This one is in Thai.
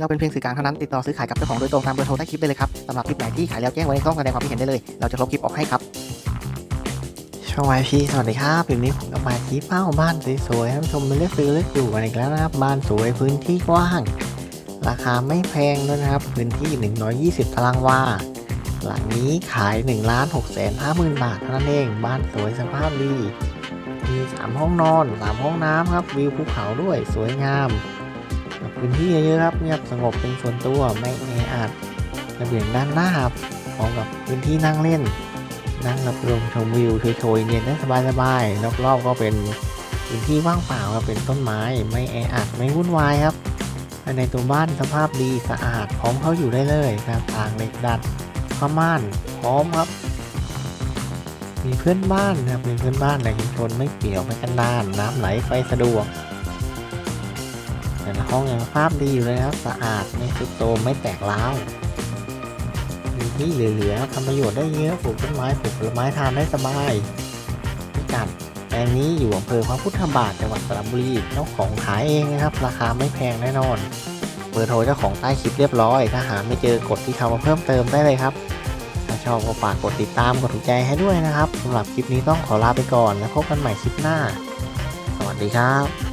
เราเป็นเพียงสื่อกลางเท่านั้นติดต่อซื้อขายกับเจ้าของโดยตรงตามเบอร์โทรใต้คลิปได้เลยครับสำหรับคลิปไหนที่ขายแล้วแจ้งไว้ในช่องแสดงความคิดเห็นได้เลย เราจะลบคลิปออกให้ครับช่องวายพีสวัสดีครับคลิปนี้ผมก็มาชี้เป้าบ้านสวยๆให้ท่านผู้ชมมาเลือกซื้อเลือกอยู่กันอีกแล้วนะครับบ้านสวยพื้นที่กว้าง ราคาไม่แพงด้วยนะครับพื้นที่ 120 ตารางวาหลังนี้ขาย1ล้าน6แสน5หมื่นบาทเท่านั้นเอง บ้านสวยสภาพดีมี3ห้องนอน3ห้องน้ำครับวิวภูเขาด้วยสวยงาม พื้นที่เยอะๆครับเงียบสงบเป็นส่วนตัวไม่แออัดระเบียงด้านหน้าครับพร้อมกับพื้นที่นั่งเล่น นั่งรับลมชมวิวโชยๆเย็นได้สบายๆรอบๆก็เป็นพื้นที่ว่างเปล่าครับเป็นต้นไม้ไม่แออัดไม่วุ่นวายครับภายในตัวบ้านสภาพดีสะอาดพร้อมเข้าอยู่ได้เลยครับทางเหล็กดัดผ้าม่านพร้อมครับ มีเพื่อนบ้านนะครับมีเพื่อนบ้านในชุมชนไม่เปี่ยวไม่กันดานน้ำไหลไฟสะดวก แต่ห้องยังภาพดีอยู่เลยครับสะอาดไม่ทรุดโทรมไม่แตกร้าวมีที่เหลือๆทำประโยชน์ได้เยอะปลูกต้นไม้ปลูกผลไม้ทานได้สบายพิกัดแปลงนี้อยู่อำเภอพระพุทธบาทจังหวัดสระบุรีเจ้าของขายเองนะครับ ราคาไม่แพงแน่นอนเบอร์โทรเจ้าของใต้คลิปเรียบร้อย ถ้าหาไม่เจอกดที่คำว่าเพิ่มเติมได้เลยครับ ถ้าชอบก็ฝากกดติดตามกดถูกใจให้ด้วยนะครับสำหรับคลิปนี้ต้องขอลาไปก่อนแล้วพบกันใหม่คลิปหน้า สวัสดีครับ